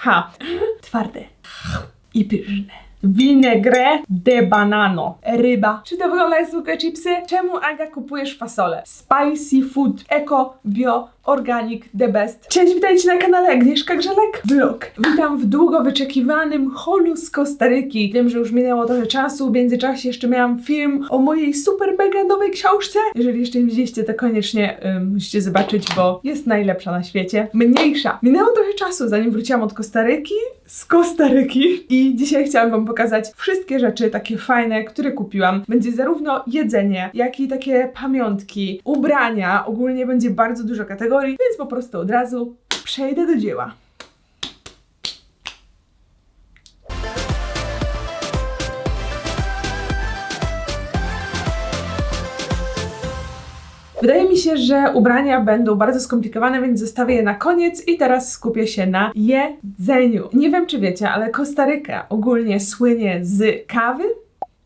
H. Twarde. I pyszne. Vinegre de banano. Ryba. Czy to wygląda jak zwykłe chipsy? Czemu Aga kupujesz fasolę? Spicy food. Eko, bio, organic, the best. Cześć, witajcie na kanale Agnieszka Grzelek Vlog. Witam w długo wyczekiwanym holu z Kostaryki. Wiem, że już minęło trochę czasu, w międzyczasie jeszcze miałam film o mojej super mega nowej książce. Jeżeli jeszcze nie widzieliście, to koniecznie ym, musicie zobaczyć, bo jest najlepsza na świecie. Mniejsza. Minęło trochę czasu, zanim wróciłam od Kostaryki, z Kostaryki i dzisiaj chciałam wam pokazać wszystkie rzeczy takie fajne, które kupiłam. Będzie zarówno jedzenie, jak i takie pamiątki, ubrania. Ogólnie będzie bardzo dużo kategorii, więc po prostu od razu przejdę do dzieła. Wydaje mi się, że ubrania będą bardzo skomplikowane, więc zostawię je na koniec i teraz skupię się na jedzeniu. Nie wiem, czy wiecie, ale Kostaryka ogólnie słynie z kawy,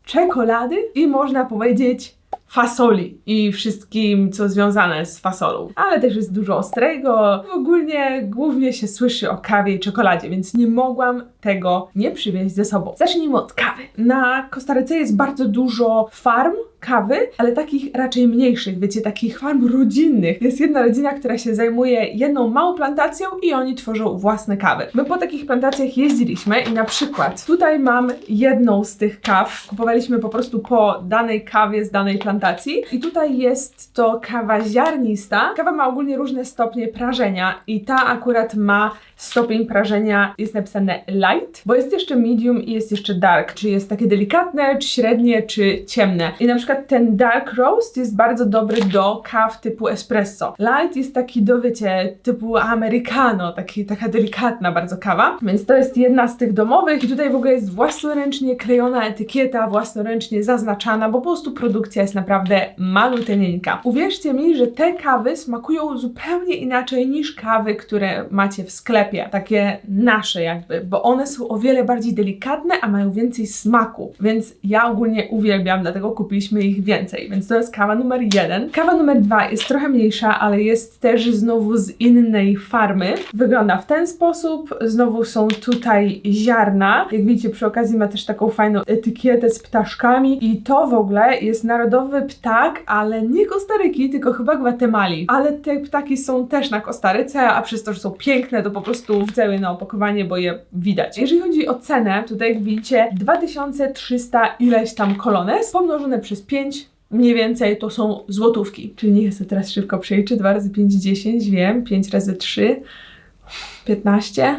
czekolady i można powiedzieć fasoli i wszystkim, co związane z fasolą. Ale też jest dużo ostrego. Ogólnie głównie się słyszy o kawie i czekoladzie, więc nie mogłam tego nie przywieźć ze sobą. Zacznijmy od kawy. Na Kostaryce jest bardzo dużo farm kawy, ale takich raczej mniejszych, wiecie, takich farm rodzinnych. Jest jedna rodzina, która się zajmuje jedną małą plantacją i oni tworzą własne kawy. My po takich plantacjach jeździliśmy i na przykład tutaj mam jedną z tych kaw. Kupowaliśmy po prostu po danej kawie z danej plantacji i tutaj jest to kawa ziarnista. Kawa ma ogólnie różne stopnie prażenia i ta akurat ma stopień prażenia jest napisane light, bo jest jeszcze medium i jest jeszcze dark, czy jest takie delikatne, czy średnie, czy ciemne. I na przykład ten dark roast jest bardzo dobry do kaw typu espresso. Light jest taki do, wiecie, typu americano, taki, taka delikatna bardzo kawa, więc to jest jedna z tych domowych i tutaj w ogóle jest własnoręcznie klejona etykieta, własnoręcznie zaznaczana, bo po prostu produkcja jest naprawdę malutenieńka. Uwierzcie mi, że te kawy smakują zupełnie inaczej niż kawy, które macie w sklepie, takie nasze jakby, bo one są o wiele bardziej delikatne, a mają więcej smaku, więc ja ogólnie uwielbiam, dlatego kupiliśmy ich więcej, więc to jest kawa numer jeden. Kawa numer dwa jest trochę mniejsza, ale jest też znowu z innej farmy. Wygląda w ten sposób, znowu są tutaj ziarna, jak widzicie przy okazji ma też taką fajną etykietę z ptaszkami i to w ogóle jest narodowy ptak, ale nie Kostaryki, tylko chyba Gwatemali, ale te ptaki są też na Kostaryce, a przez to, że są piękne, to po prostu wceły na opakowanie, bo je widać. Jeżeli chodzi o cenę, tutaj jak widzicie 2300 ileś tam kolones, pomnożone przez 5, Mniej więcej to są złotówki. Czyli niech sobie teraz szybko przejrzę. 2 razy 5, 10, wiem. 5 razy 3, 15.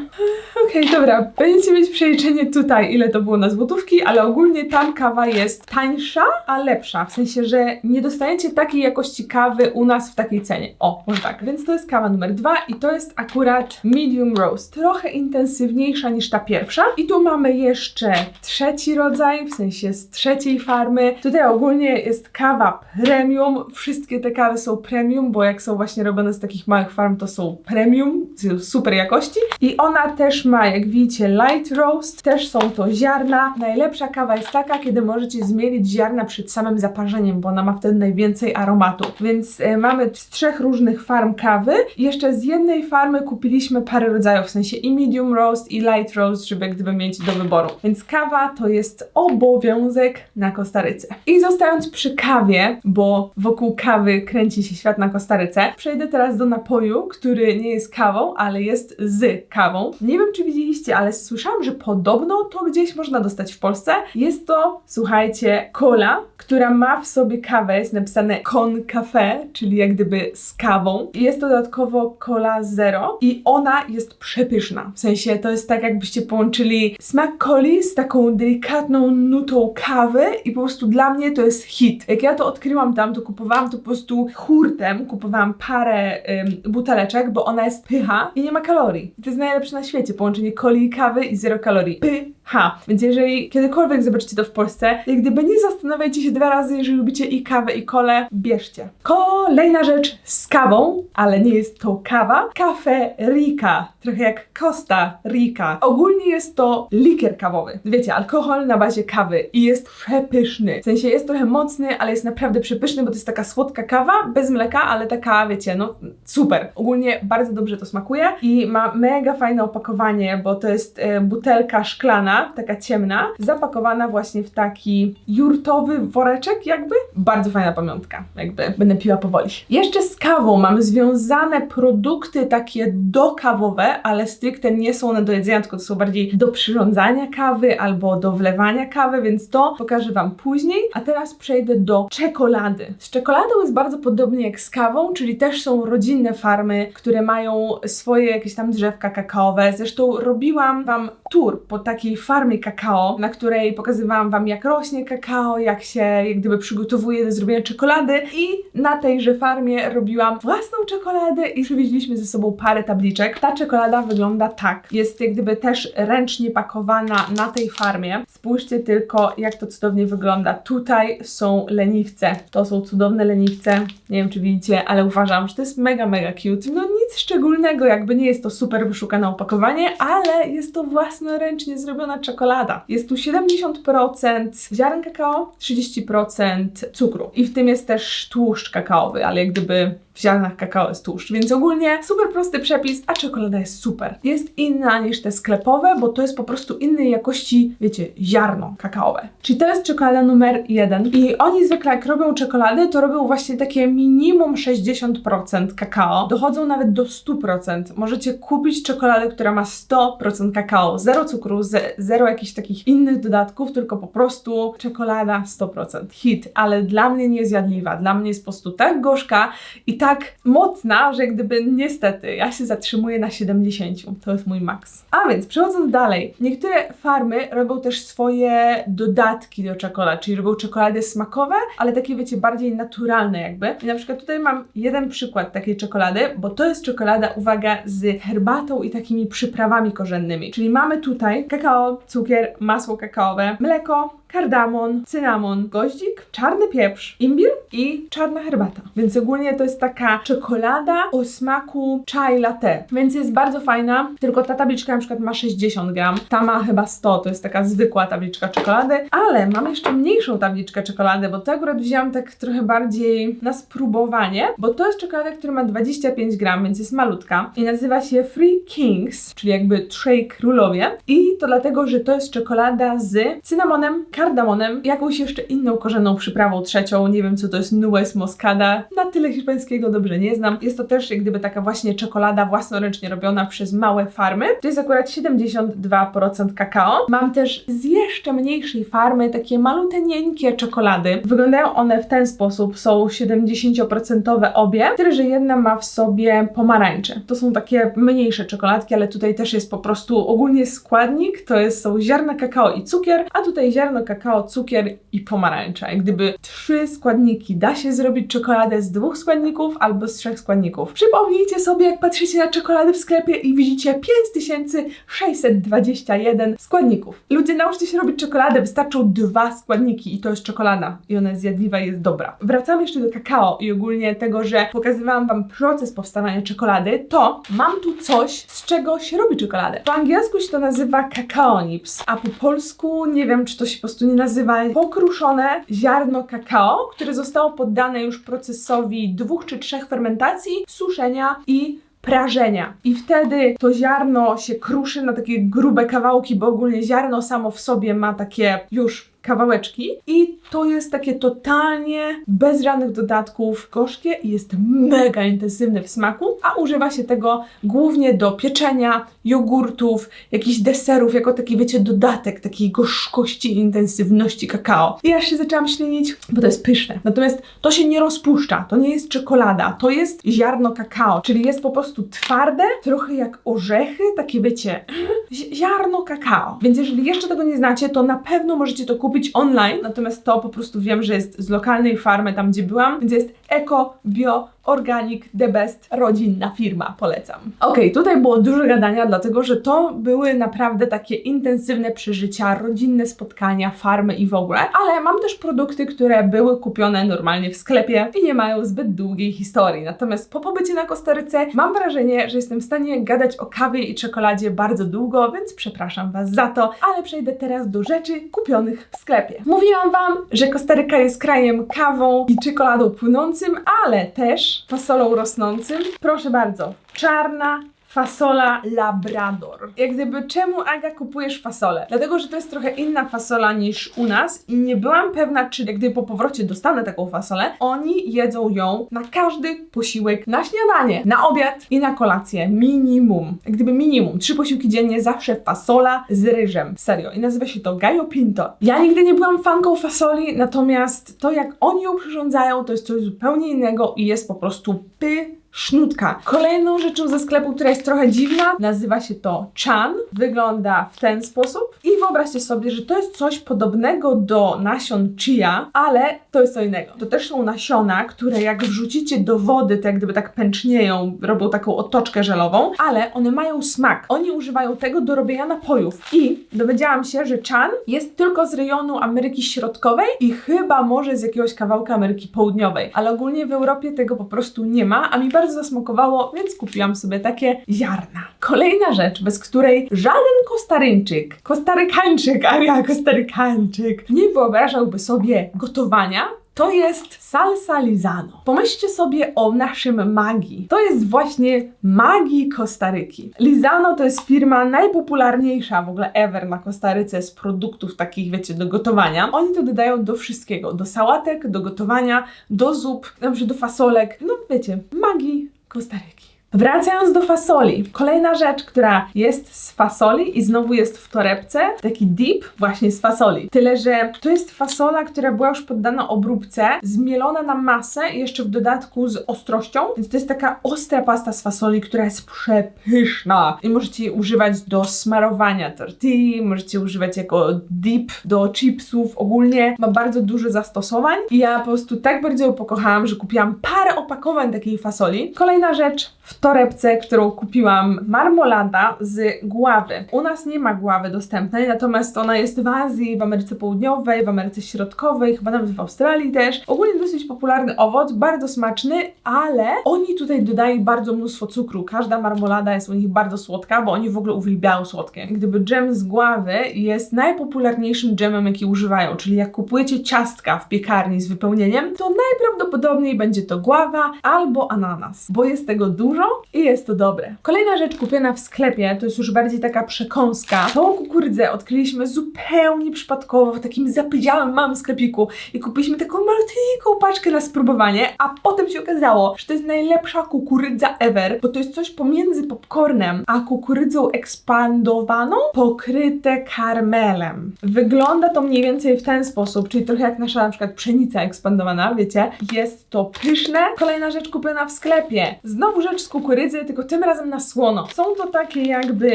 Okej, dobra. Będziecie mieć przeliczenie tutaj, ile to było na złotówki, ale ogólnie tam kawa jest tańsza, a lepsza. W sensie, że nie dostajecie takiej jakości kawy u nas w takiej cenie. O, może tak. Więc to jest kawa numer dwa i to jest akurat medium roast. Trochę intensywniejsza niż ta pierwsza. I tu mamy jeszcze trzeci rodzaj, w sensie z trzeciej farmy. Tutaj ogólnie jest kawa premium. Wszystkie te kawy są premium, bo jak są właśnie robione z takich małych farm, to są premium, super jakości. I ona też ma, jak widzicie, light roast, też są to ziarna. Najlepsza kawa jest taka, kiedy możecie zmielić ziarna przed samym zaparzeniem, bo ona ma wtedy najwięcej aromatu. Więc e, mamy z trzech różnych farm kawy. Jeszcze z jednej farmy kupiliśmy parę rodzajów, w sensie i medium roast, i light roast, żeby gdyby mieć do wyboru. Więc kawa to jest obowiązek na Kostaryce. I zostając przy kawie, bo wokół kawy kręci się świat na Kostaryce, przejdę teraz do napoju, który nie jest kawą, ale jest z kawą. Nie wiem, czy widzieliście, ale słyszałam, że podobno to gdzieś można dostać w Polsce. Jest to, słuchajcie, cola, która ma w sobie kawę, jest napisane con café, czyli jak gdyby z kawą. Jest to dodatkowo cola zero i ona jest przepyszna. W sensie to jest tak, jakbyście połączyli smak coli z taką delikatną nutą kawy i po prostu dla mnie to jest hit. Jak ja to odkryłam tam, to kupowałam to po prostu hurtem, kupowałam parę ym, buteleczek, bo ona jest pycha i nie ma kalorii. I to jest najlepsze na świecie, połączenie coli i kawy i zero kalorii. Pycha. Ha, więc jeżeli kiedykolwiek zobaczycie to w Polsce, jak gdyby nie zastanawiajcie się dwa razy, jeżeli lubicie i kawę, i kole, bierzcie. Kolejna rzecz z kawą, ale nie jest to kawa. Kafe Rica, trochę jak Costa Rica. Ogólnie jest to likier kawowy. Wiecie, alkohol na bazie kawy i jest przepyszny. W sensie jest trochę mocny, ale jest naprawdę przepyszny, bo to jest taka słodka kawa, bez mleka, ale taka, wiecie, no super. Ogólnie bardzo dobrze to smakuje i ma mega fajne opakowanie, bo to jest e, butelka szklana, taka ciemna, zapakowana właśnie w taki jurtowy woreczek jakby. Bardzo fajna pamiątka, jakby będę piła powoli. Jeszcze z kawą mamy związane produkty takie dokawowe, ale stricte nie są one do jedzenia, tylko to są bardziej do przyrządzania kawy albo do wlewania kawy, więc to pokażę Wam później. A teraz przejdę do czekolady. Z czekoladą jest bardzo podobnie jak z kawą, czyli też są rodzinne farmy, które mają swoje jakieś tam drzewka kakaowe. Zresztą robiłam Wam tour po takiej farmie kakao, na której pokazywałam Wam jak rośnie kakao, jak się jak gdyby przygotowuje do zrobienia czekolady i na tejże farmie robiłam własną czekoladę i przywieźliśmy ze sobą parę tabliczek. Ta czekolada wygląda tak. Jest jak gdyby też ręcznie pakowana na tej farmie. Spójrzcie tylko jak to cudownie wygląda. Tutaj są leniwce. To są cudowne leniwce. Nie wiem czy widzicie, ale uważam, że to jest mega, mega cute. No nic szczególnego, jakby nie jest to super wyszukane opakowanie, ale jest to własnoręcznie zrobiona czekolada. Jest tu 70% ziaren kakao, 30% cukru. I w tym jest też tłuszcz kakaowy, ale jak gdyby w ziarnach kakao jest tłuszcz, więc ogólnie super prosty przepis, a czekolada jest super. Jest inna niż te sklepowe, bo to jest po prostu innej jakości, wiecie, ziarno kakaowe. Czyli to jest czekolada numer jeden i oni zwykle jak robią czekoladę, to robią właśnie takie minimum 60% kakao, dochodzą nawet do 100%. Możecie kupić czekoladę, która ma 100% kakao, zero cukru, ze, zero jakichś takich innych dodatków, tylko po prostu czekolada 100%. Hit, ale dla mnie niezjadliwa, dla mnie jest po prostu tak gorzka i tak mocna, że gdyby niestety ja się zatrzymuję na 70. To jest mój maks. A więc przechodząc dalej, niektóre farmy robią też swoje dodatki do czekolad, czyli robią czekolady smakowe, ale takie wiecie, bardziej naturalne jakby. I na przykład tutaj mam jeden przykład takiej czekolady, bo to jest czekolada, uwaga, z herbatą i takimi przyprawami korzennymi. Czyli mamy tutaj kakao, cukier, masło kakaowe, mleko, kardamon, cynamon, goździk, czarny pieprz, imbir i czarna herbata. Więc ogólnie to jest taka czekolada o smaku chai latte. Więc jest bardzo fajna, tylko ta tabliczka na przykład ma 60 gram, ta ma chyba 100, to jest taka zwykła tabliczka czekolady, ale mam jeszcze mniejszą tabliczkę czekolady, bo to akurat wzięłam tak trochę bardziej na spróbowanie, bo to jest czekolada, która ma 25 gram, więc jest malutka i nazywa się Free Kings, czyli jakby trzej królowie i to dlatego, że to jest czekolada z cynamonem, kardamonem, jakąś jeszcze inną korzenną przyprawą trzecią, nie wiem co to jest nuez moscada, na tyle hiszpańskiego dobrze nie znam. Jest to też jak gdyby taka właśnie czekolada własnoręcznie robiona przez małe farmy. To jest akurat 72% kakao. Mam też z jeszcze mniejszej farmy takie malutenieńkie czekolady. Wyglądają one w ten sposób, są 70% obie, tyle że jedna ma w sobie pomarańcze. To są takie mniejsze czekoladki, ale tutaj też jest po prostu ogólnie składnik, to jest, są ziarna kakao i cukier, a tutaj ziarno kakao, cukier i pomarańcza. Jak gdyby trzy składniki. Da się zrobić czekoladę z dwóch składników albo z trzech składników. Przypomnijcie sobie, jak patrzycie na czekoladę w sklepie i widzicie 5621 składników. Ludzie, nauczcie się robić czekoladę, wystarczą dwa składniki i to jest czekolada. I ona jest zjadliwa i jest dobra. Wracamy jeszcze do kakao i ogólnie tego, że pokazywałam Wam proces powstawania czekolady, to mam tu coś, z czego się robi czekoladę. Po angielsku się to nazywa kakao nips, a po polsku nie wiem, czy to się po prostu nie nazywa pokruszone ziarno kakao, które zostało poddane już procesowi dwóch czy trzech fermentacji, suszenia i prażenia. I wtedy to ziarno się kruszy na takie grube kawałki, bo ogólnie ziarno samo w sobie ma takie już kawałeczki i to jest takie totalnie bez żadnych dodatków gorzkie i jest mega intensywne w smaku, a używa się tego głównie do pieczenia, jogurtów, jakichś deserów, jako taki wiecie dodatek takiej gorzkości i intensywności kakao. I ja się zaczęłam ślinić, bo to jest pyszne. Natomiast to się nie rozpuszcza, to nie jest czekolada, to jest ziarno kakao, czyli jest po prostu twarde, trochę jak orzechy, takie wiecie, ziarno kakao. Więc jeżeli jeszcze tego nie znacie, to na pewno możecie to kupić online, natomiast to po prostu wiem, że jest z lokalnej farmy, tam gdzie byłam, więc jest eko, bio, Organic, the best, rodzinna firma, polecam. Okej, tutaj było dużo gadania, dlatego że to były naprawdę takie intensywne przeżycia, rodzinne spotkania, farmy i w ogóle, ale mam też produkty, które były kupione normalnie w sklepie i nie mają zbyt długiej historii. Natomiast po pobycie na Kostaryce mam wrażenie, że jestem w stanie gadać o kawie i czekoladzie bardzo długo, więc przepraszam Was za to, ale przejdę teraz do rzeczy kupionych w sklepie. Mówiłam Wam, że Kostaryka jest krajem kawą i czekoladą płynącym, ale też fasolą rosnącym. Proszę bardzo, czarna, fasola Labrador. Jak gdyby, czemu Aga kupujesz fasolę? Dlatego, że to jest trochę inna fasola niż u nas i nie byłam pewna, czy jak gdyby po powrocie dostanę taką fasolę. Oni jedzą ją na każdy posiłek, na śniadanie, na obiad i na kolację. Minimum. Jak gdyby minimum. Trzy posiłki dziennie, zawsze fasola z ryżem. Serio. I nazywa się to Gallo Pinto. Ja nigdy nie byłam fanką fasoli, natomiast to jak oni ją przyrządzają, to jest coś zupełnie innego i jest po prostu py sznutka. Kolejną rzeczą ze sklepu, która jest trochę dziwna, nazywa się to chan. Wygląda w ten sposób. I wyobraźcie sobie, że to jest coś podobnego do nasion chia, ale to jest co innego. To też są nasiona, które jak wrzucicie do wody, to jak gdyby tak pęcznieją, robią taką otoczkę żelową, ale one mają smak. Oni używają tego do robienia napojów. I dowiedziałam się, że chan jest tylko z rejonu Ameryki Środkowej i chyba może z jakiegoś kawałka Ameryki Południowej, ale ogólnie w Europie tego po prostu nie ma, a mi bardzo zasmakowało, więc kupiłam sobie takie ziarna. Kolejna rzecz, bez której żaden Kostaryńczyk, Kostarykańczyk, a ja Kostarykańczyk, nie wyobrażałby sobie gotowania, to jest salsa Lizano. Pomyślcie sobie o naszym magii. To jest właśnie magii Kostaryki. Lizano to jest firma najpopularniejsza w ogóle ever na Kostaryce z produktów takich, wiecie, do gotowania. Oni to dodają do wszystkiego. Do sałatek, do gotowania, do zup, przykład do fasolek. No wiecie, magii Kostaryki. Wracając do fasoli, kolejna rzecz, która jest z fasoli i znowu jest w torebce, taki dip właśnie z fasoli. Tyle, że to jest fasola, która była już poddana obróbce, zmielona na masę i jeszcze w dodatku z ostrością, więc to jest taka ostra pasta z fasoli, która jest przepyszna i możecie jej używać do smarowania tortilli, możecie używać jako dip do chipsów, ogólnie ma bardzo dużo zastosowań i ja po prostu tak bardzo ją pokochałam, że kupiłam parę opakowań takiej fasoli. Kolejna rzecz torebce, którą kupiłam, marmolada z gławy. U nas nie ma gławy dostępnej, natomiast ona jest w Azji, w Ameryce Południowej, w Ameryce Środkowej, chyba nawet w Australii też. Ogólnie dosyć popularny owoc, bardzo smaczny, ale oni tutaj dodają bardzo mnóstwo cukru. Każda marmolada jest u nich bardzo słodka, bo oni w ogóle uwielbiają słodkie. Gdyby dżem z gławy jest najpopularniejszym dżemem, jaki używają, czyli jak kupujecie ciastka w piekarni z wypełnieniem, to najprawdopodobniej będzie to gława albo ananas, bo jest tego dużo i jest to dobre. Kolejna rzecz kupiona w sklepie, to jest już bardziej taka przekąska. Tą kukurydzę odkryliśmy zupełnie przypadkowo w takim zapydziałym małym sklepiku i kupiliśmy taką malutką paczkę na spróbowanie, a potem się okazało, że to jest najlepsza kukurydza ever, bo to jest coś pomiędzy popcornem a kukurydzą ekspandowaną, pokryte karmelem. Wygląda to mniej więcej w ten sposób, czyli trochę jak nasza na przykład pszenica ekspandowana, wiecie? Jest to pyszne. Kolejna rzecz kupiona w sklepie. Znowu rzecz z kukurydzy, tylko tym razem na słono. Są to takie jakby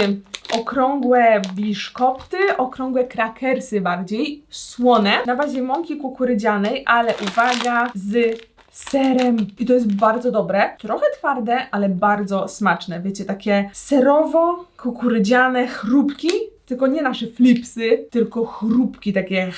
okrągłe biszkopty, okrągłe krakersy bardziej, słone, na bazie mąki kukurydzianej, ale uwaga, z serem. I to jest bardzo dobre. Trochę twarde, ale bardzo smaczne. Wiecie, takie serowo-kukurydziane chrupki, tylko nie nasze flipsy, tylko chrupki takie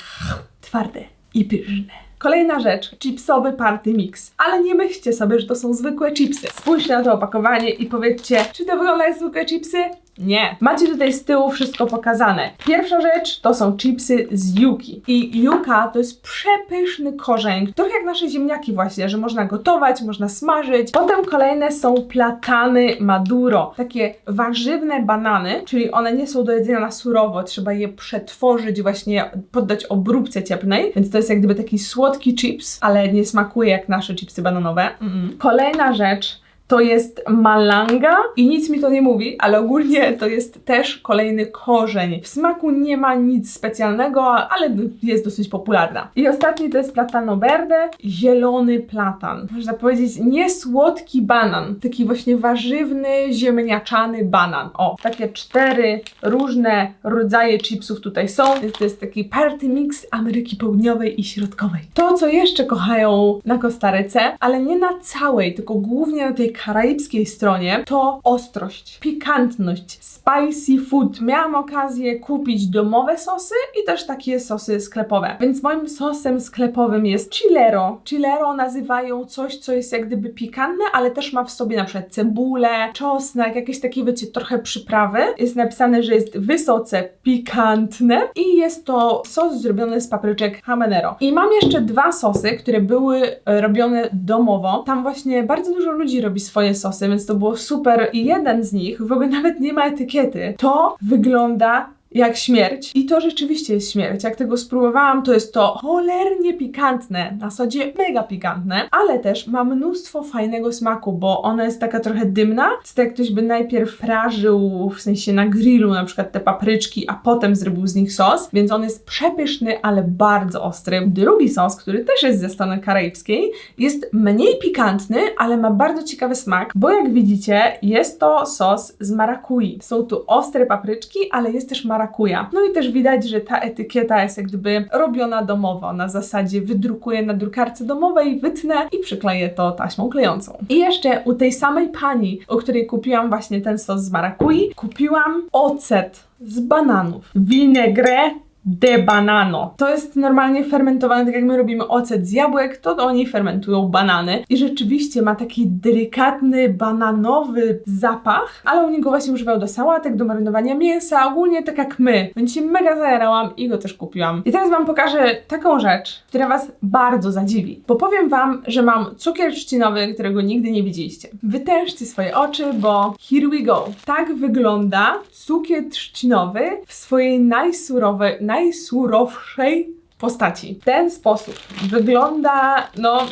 twarde i pyszne. Kolejna rzecz, chipsowy party mix. Ale nie myślcie sobie, że to są zwykłe chipsy. Spójrzcie na to opakowanie i powiedzcie, czy to wygląda jak zwykłe chipsy? Nie. Macie tutaj z tyłu wszystko pokazane. Pierwsza rzecz to są chipsy z yuki. I yuka to jest przepyszny korzeń, trochę jak nasze ziemniaki właśnie, że można gotować, można smażyć. Potem kolejne są platany maduro. Takie warzywne banany, czyli one nie są do jedzenia na surowo, trzeba je przetworzyć, właśnie poddać obróbce cieplnej, więc to jest jak gdyby taki słodki chips, ale nie smakuje jak nasze chipsy bananowe. Mm-mm. Kolejna rzecz to jest malanga i nic mi to nie mówi, ale ogólnie to jest też kolejny korzeń. W smaku nie ma nic specjalnego, ale jest dosyć popularna. I ostatni to jest platano verde, zielony platan. Można powiedzieć nie słodki banan, taki właśnie warzywny, ziemniaczany banan. O, takie cztery różne rodzaje chipsów tutaj są, więc to jest taki party mix Ameryki Południowej i Środkowej. To, co jeszcze kochają na Kostaryce, ale nie na całej, tylko głównie na tej karaibskiej stronie, to ostrość, pikantność, spicy food. Miałam okazję kupić domowe sosy i też takie sosy sklepowe. Więc moim sosem sklepowym jest chilero. Chilero nazywają coś, co jest jak gdyby pikantne, ale też ma w sobie na przykład cebulę, czosnek, jakieś takie, wiecie, trochę przyprawy. Jest napisane, że jest wysoce pikantne i jest to sos zrobiony z papryczek habanero. I mam jeszcze dwa sosy, które były robione domowo. Tam właśnie bardzo dużo ludzi robi swoje sosy, więc to było super. I jeden z nich, w ogóle nawet nie ma etykiety, to wygląda jak śmierć. I to rzeczywiście jest śmierć. Jak tego spróbowałam, to jest to cholernie pikantne, na zasadzie mega pikantne, ale też ma mnóstwo fajnego smaku, bo ona jest taka trochę dymna. Tak, jak ktoś by najpierw prażył, w sensie na grillu na przykład te papryczki, a potem zrobił z nich sos, więc on jest przepyszny, ale bardzo ostry. Drugi sos, który też jest ze strony karaibskiej, jest mniej pikantny, ale ma bardzo ciekawy smak, bo jak widzicie, jest to sos z marakui. Są tu ostre papryczki, ale jest też marakuja No i też widać, że ta etykieta jest jak gdyby robiona domowo, na zasadzie wydrukuję na drukarce domowej, wytnę i przykleję to taśmą klejącą. I jeszcze u tej samej pani, u której kupiłam właśnie ten sos z marakui, kupiłam ocet z bananów. Vinegre de banano. To jest normalnie fermentowane, tak jak my robimy ocet z jabłek, to oni fermentują banany. I rzeczywiście ma taki delikatny, bananowy zapach, ale oni go właśnie używają do sałatek, do marynowania mięsa, ogólnie tak jak my. Więc się mega zajarałam i go też kupiłam. I teraz Wam pokażę taką rzecz, która Was bardzo zadziwi. Bo powiem Wam, że mam cukier trzcinowy, którego nigdy nie widzieliście. Wytężcie swoje oczy, bo here we go. Tak wygląda cukier trzcinowy w swojej najsurowej, najsurowszej postaci. W ten sposób wygląda, no,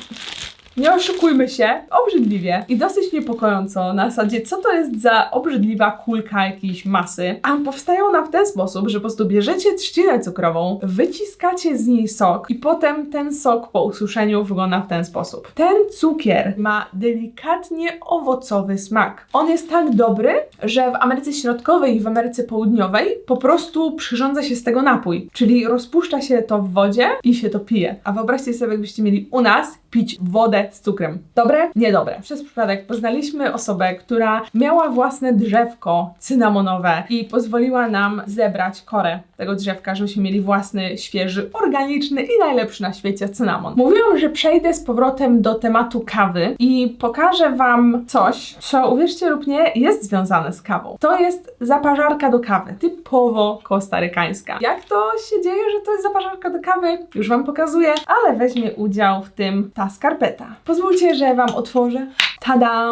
nie oszukujmy się, obrzydliwie i dosyć niepokojąco na zasadzie, co to jest za obrzydliwa kulka jakiejś masy. A powstają ona w ten sposób, że po prostu bierzecie trzcinę cukrową, wyciskacie z niej sok i potem ten sok po ususzeniu wygląda w ten sposób. Ten cukier ma delikatnie owocowy smak. On jest tak dobry, że w Ameryce Środkowej i w Ameryce Południowej po prostu przyrządza się z tego napój, czyli rozpuszcza się to w wodzie i się to pije. A wyobraźcie sobie, jakbyście mieli u nas pić wodę z cukrem. Dobre? Niedobre. Przez przypadek poznaliśmy osobę, która miała własne drzewko cynamonowe i pozwoliła nam zebrać korę tego drzewka, żebyśmy mieli własny, świeży, organiczny i najlepszy na świecie cynamon. Mówiłam, że przejdę z powrotem do tematu kawy i pokażę Wam coś, co uwierzcie lub nie, jest związane z kawą. To jest zaparzarka do kawy, typowo kostarykańska. Jak to się dzieje, że to jest zaparzarka do kawy? Już Wam pokazuję, ale weźmie udział w tym ta skarpeta. Pozwólcie, że Wam otworzę. Tada!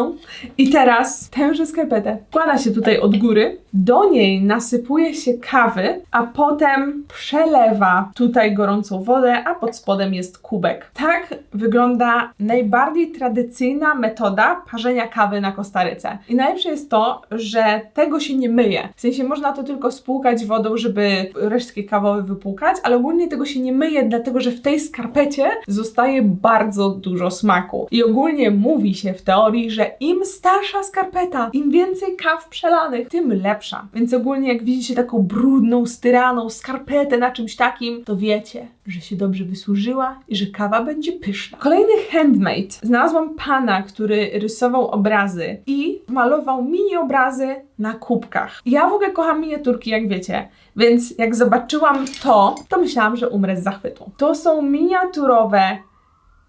I teraz tęże skarpetę wkłada się tutaj od góry, do niej nasypuje się kawy, a potem przelewa tutaj gorącą wodę, a pod spodem jest kubek. Tak wygląda najbardziej tradycyjna metoda parzenia kawy na Kostaryce. I najlepsze jest to, że tego się nie myje. W sensie można to tylko spłukać wodą, żeby resztki kawowe wypłukać, ale ogólnie tego się nie myje, dlatego że w tej skarpecie zostaje bardzo dużo smaku. I ogólnie mówi się w teorii, że im starsza skarpeta, im więcej kaw przelanych, tym lepsza. Więc ogólnie jak widzicie taką brudną, styraną skarpetę na czymś takim, to wiecie, że się dobrze wysłużyła i że kawa będzie pyszna. Kolejny handmade. Znalazłam pana, który rysował obrazy i malował mini obrazy na kubkach. Ja w ogóle kocham miniaturki, jak wiecie, więc jak zobaczyłam to, to myślałam, że umrę z zachwytu. To są miniaturowe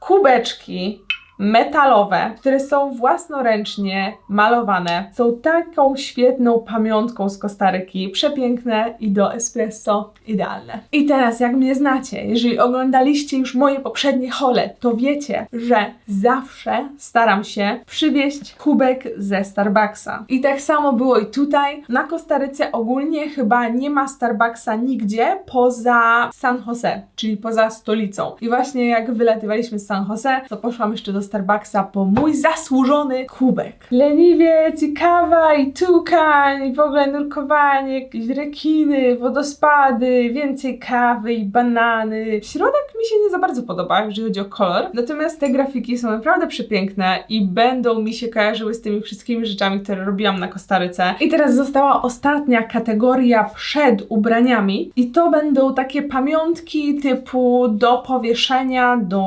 kubeczki metalowe, które są własnoręcznie malowane. Są taką świetną pamiątką z Kostaryki. Przepiękne i do espresso idealne. I teraz, jak mnie znacie, jeżeli oglądaliście już moje poprzednie hole, to wiecie, że zawsze staram się przywieźć kubek ze Starbucksa. I tak samo było i tutaj. Na Kostaryce ogólnie chyba nie ma Starbucksa nigdzie poza San Jose, czyli poza stolicą. I właśnie jak wylatywaliśmy z San Jose, to poszłam jeszcze do Starbucksa po mój zasłużony kubek. Leniwiec i kawa i tukań i w ogóle nurkowanie, jakieś rekiny, wodospady, więcej kawy i banany. Środek mi się nie za bardzo podoba, jeżeli chodzi o kolor, natomiast te grafiki są naprawdę przepiękne i będą mi się kojarzyły z tymi wszystkimi rzeczami, które robiłam na Kostaryce. I teraz została ostatnia kategoria przed ubraniami i to będą takie pamiątki typu do powieszenia, do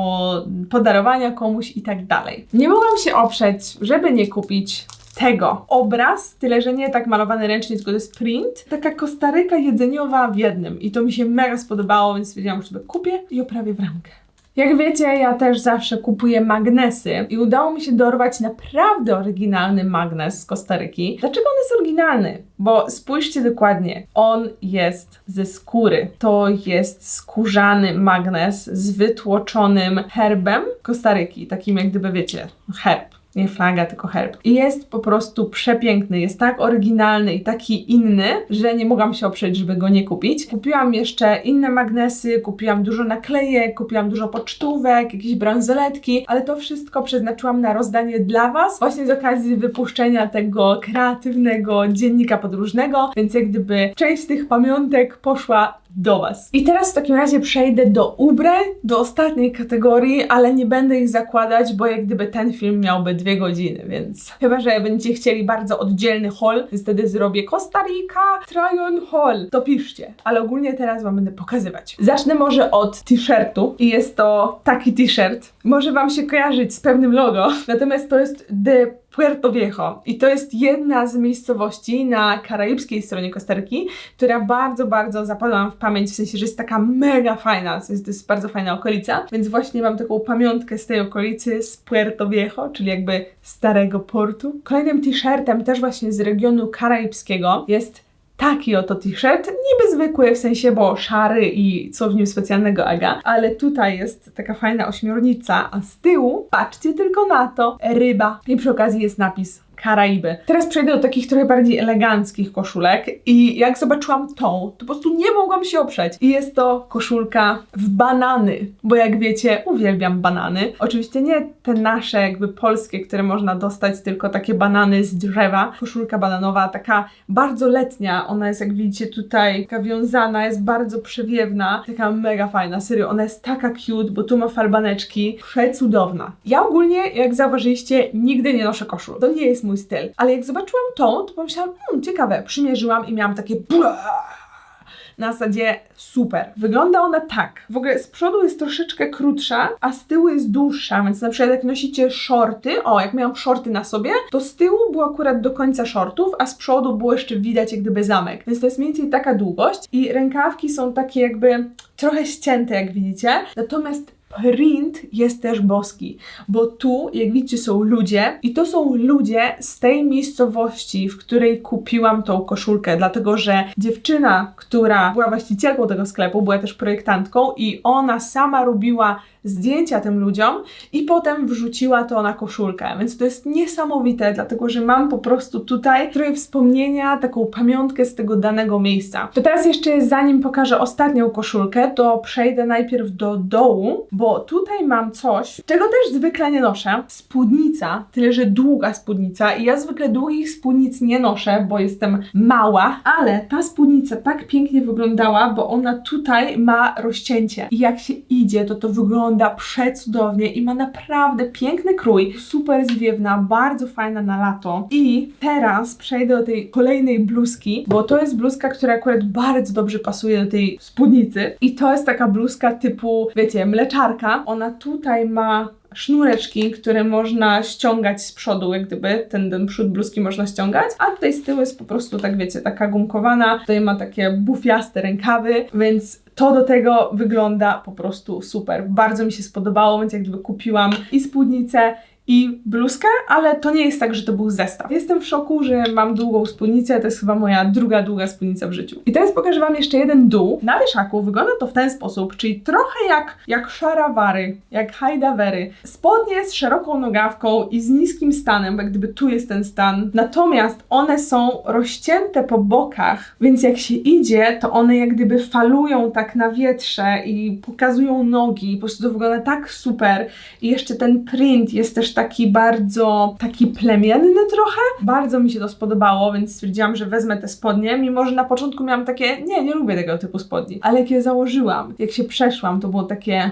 podarowania komuś i tak dalej. Nie mogłam się oprzeć, żeby nie kupić tego. Obraz, tyle że nie tak malowany ręcznie, tylko to jest print. Taka kostaryka jedzeniowa w jednym. I to mi się mega spodobało, więc stwierdziłam, że sobie kupię i oprawię w ramkę. Jak wiecie, ja też zawsze kupuję magnesy i udało mi się dorwać naprawdę oryginalny magnes z Kostaryki. Dlaczego on jest oryginalny? Bo spójrzcie dokładnie, on jest ze skóry. To jest skórzany magnes z wytłoczonym herbem Kostaryki, takim jak gdyby wiecie, herb nie flaga, tylko herb. I jest po prostu przepiękny, jest tak oryginalny i taki inny, że nie mogłam się oprzeć, żeby go nie kupić. Kupiłam jeszcze inne magnesy, kupiłam dużo naklejek, kupiłam dużo pocztówek, jakieś bransoletki, ale to wszystko przeznaczyłam na rozdanie dla Was, właśnie z okazji wypuszczenia tego kreatywnego dziennika podróżnego, więc jak gdyby część tych pamiątek poszła do Was. I teraz w takim razie przejdę do ubrań, do ostatniej kategorii, ale nie będę ich zakładać, bo jak gdyby ten film miałby dwie godziny, więc chyba, że będziecie chcieli bardzo oddzielny haul, więc wtedy zrobię Costa Rica Tryon Haul. To piszcie, ale ogólnie teraz Wam będę pokazywać. Zacznę może od t-shirtu i jest to taki t-shirt. Może Wam się kojarzyć z pewnym logo, natomiast to jest The Puerto Viejo. I to jest jedna z miejscowości na karaibskiej stronie Kostaryki, która bardzo, bardzo zapadła w pamięć, w sensie, że jest taka mega fajna, to jest, to jest bardzo fajna okolica, więc właśnie mam taką pamiątkę z tej okolicy, z Puerto Viejo, czyli jakby starego portu. Kolejnym t-shirtem też właśnie z regionu karaibskiego jest taki oto t-shirt, niby zwykły w sensie, bo szary i co w nim specjalnego aga, ale tutaj jest taka fajna ośmiornica, a z tyłu, patrzcie tylko na to, ryba. I przy okazji jest napis Karaiby. Teraz przejdę do takich trochę bardziej eleganckich koszulek i jak zobaczyłam tą, to po prostu nie mogłam się oprzeć. I jest to koszulka w banany, bo jak wiecie, uwielbiam banany. Oczywiście nie te nasze jakby polskie, które można dostać, tylko takie banany z drzewa. Koszulka bananowa, taka bardzo letnia. Ona jest jak widzicie tutaj taka wiązana, jest bardzo przewiewna, taka mega fajna. Serio, ona jest taka cute, bo tu ma falbaneczki. Przecudowna. Ja ogólnie, jak zauważyliście, nigdy nie noszę koszul. To nie jest mój styl. Ale jak zobaczyłam tą, to pomyślałam, hmm, ciekawe, przymierzyłam i miałam takie na zasadzie super. Wygląda ona tak. W ogóle z przodu jest troszeczkę krótsza, a z tyłu jest dłuższa, więc na przykład jak nosicie shorty, o, jak miałam shorty na sobie, to z tyłu było akurat do końca shortów, a z przodu było jeszcze widać jak gdyby zamek. Więc to jest mniej więcej taka długość i rękawki są takie jakby trochę ścięte, jak widzicie. Natomiast print jest też boski, bo tu, jak widzicie, są ludzie i to są ludzie z tej miejscowości, w której kupiłam tą koszulkę, dlatego że dziewczyna, która była właścicielką tego sklepu, była też projektantką i ona sama robiła zdjęcia tym ludziom i potem wrzuciła to na koszulkę. Więc to jest niesamowite, dlatego że mam po prostu tutaj trochę wspomnienia, taką pamiątkę z tego danego miejsca. To teraz jeszcze zanim pokażę ostatnią koszulkę, to przejdę najpierw do dołu, bo tutaj mam coś, czego też zwykle nie noszę. Spódnica, tyle że długa spódnica i ja zwykle długich spódnic nie noszę, bo jestem mała, ale ta spódnica tak pięknie wyglądała, bo ona tutaj ma rozcięcie i jak się idzie, to to wygląda przecudownie i ma naprawdę piękny krój, super zwiewna, bardzo fajna na lato. I teraz przejdę do tej kolejnej bluzki, bo to jest bluzka, która akurat bardzo dobrze pasuje do tej spódnicy. I to jest taka bluzka typu, wiecie, mleczarka. Ona tutaj ma sznureczki, które można ściągać z przodu, jak gdyby ten, ten przód bluzki można ściągać, a tutaj z tyłu jest po prostu tak wiecie, taka gumkowana, tutaj ma takie bufiaste rękawy, więc to do tego wygląda po prostu super. Bardzo mi się spodobało, więc jak gdyby kupiłam i spódnicę, i bluzkę, ale to nie jest tak, że to był zestaw. Jestem w szoku, że mam długą spódnicę, to jest chyba moja druga długa spódnica w życiu. I teraz pokażę Wam jeszcze jeden dół. Na wieszaku wygląda to w ten sposób, czyli trochę jak, jak szarawary, jak hajdawery. Spodnie z szeroką nogawką i z niskim stanem, bo jak gdyby tu jest ten stan. Natomiast one są rozcięte po bokach, więc jak się idzie, to one jak gdyby falują tak na wietrze i pokazują nogi. Po prostu to wygląda tak super. I jeszcze ten print jest też taki bardzo, taki plemienny trochę. Bardzo mi się to spodobało, więc stwierdziłam, że wezmę te spodnie, mimo że na początku miałam takie, nie, nie lubię tego typu spodni. Ale jak je założyłam, jak się przeszłam, to było takie...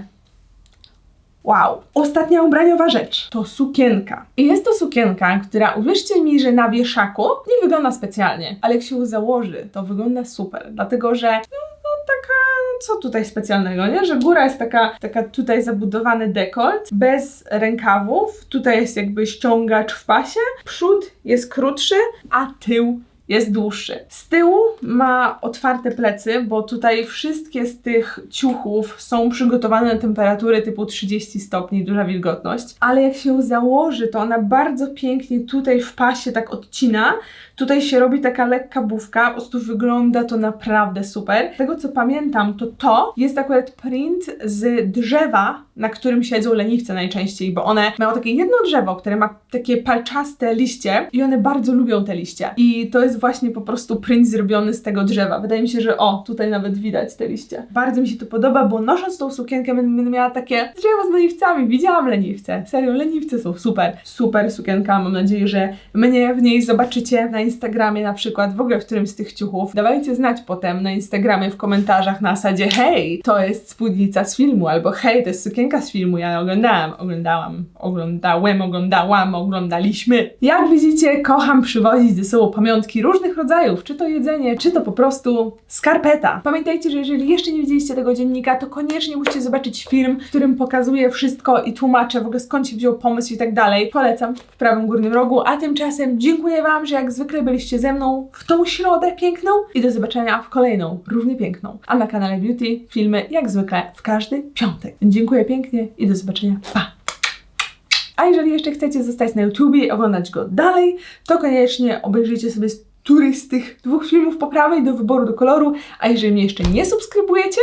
Wow. Ostatnia ubraniowa rzecz to sukienka. I jest to sukienka, która uwierzcie mi, że na wieszaku nie wygląda specjalnie, ale jak się ją założy, to wygląda super, dlatego że no, taka, co tutaj specjalnego, nie? Że góra jest taka, taka tutaj zabudowany dekolt, bez rękawów, tutaj jest jakby ściągacz w pasie, przód jest krótszy, a tył jest dłuższy. Z tyłu ma otwarte plecy, bo tutaj wszystkie z tych ciuchów są przygotowane na temperatury typu 30 stopni, duża wilgotność, ale jak się ją założy, to ona bardzo pięknie tutaj w pasie tak odcina. Tutaj się robi taka lekka bufka, po prostu wygląda to naprawdę super. Z tego co pamiętam, to to jest akurat print z drzewa, na którym siedzą leniwce najczęściej, bo one mają takie jedno drzewo, które ma takie palczaste liście i one bardzo lubią te liście. I to jest właśnie po prostu print zrobiony z tego drzewa. Wydaje mi się, że o, tutaj nawet widać te liście. Bardzo mi się to podoba, bo nosząc tą sukienkę będę miała takie drzewo z leniwcami. Widziałam leniwce. Serio, leniwce są super. Super sukienka. Mam nadzieję, że mnie w niej zobaczycie na Instagramie na przykład, w ogóle w którymś z tych ciuchów. Dawajcie znać potem na Instagramie w komentarzach na zasadzie hej, to jest spódnica z filmu, albo hej, to jest sukienka z filmu, ja oglądałam, oglądałam, oglądałem, oglądałam, oglądaliśmy. Jak widzicie, kocham przywozić ze sobą pamiątki różnych rodzajów, czy to jedzenie, czy to po prostu skarpeta. Pamiętajcie, że jeżeli jeszcze nie widzieliście tego dziennika, to koniecznie musicie zobaczyć film, w którym pokazuję wszystko i tłumaczę w ogóle skąd się wziął pomysł i tak dalej. Polecam w prawym górnym rogu, a tymczasem dziękuję Wam, że jak zwykle byliście ze mną w tą środę piękną i do zobaczenia w kolejną, równie piękną. A na kanale Beauty filmy jak zwykle w każdy piątek. Dziękuję pięknie i do zobaczenia. Pa! A jeżeli jeszcze chcecie zostać na YouTubie i oglądać go dalej, to koniecznie obejrzyjcie sobie któryś z tych dwóch filmów po prawej do wyboru do koloru. A jeżeli mnie jeszcze nie subskrybujecie,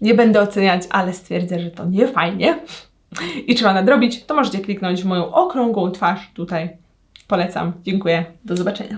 nie będę oceniać, ale stwierdzę, że to nie fajnie i trzeba nadrobić, to możecie kliknąć w moją okrągłą twarz tutaj. Polecam. Dziękuję. Do zobaczenia.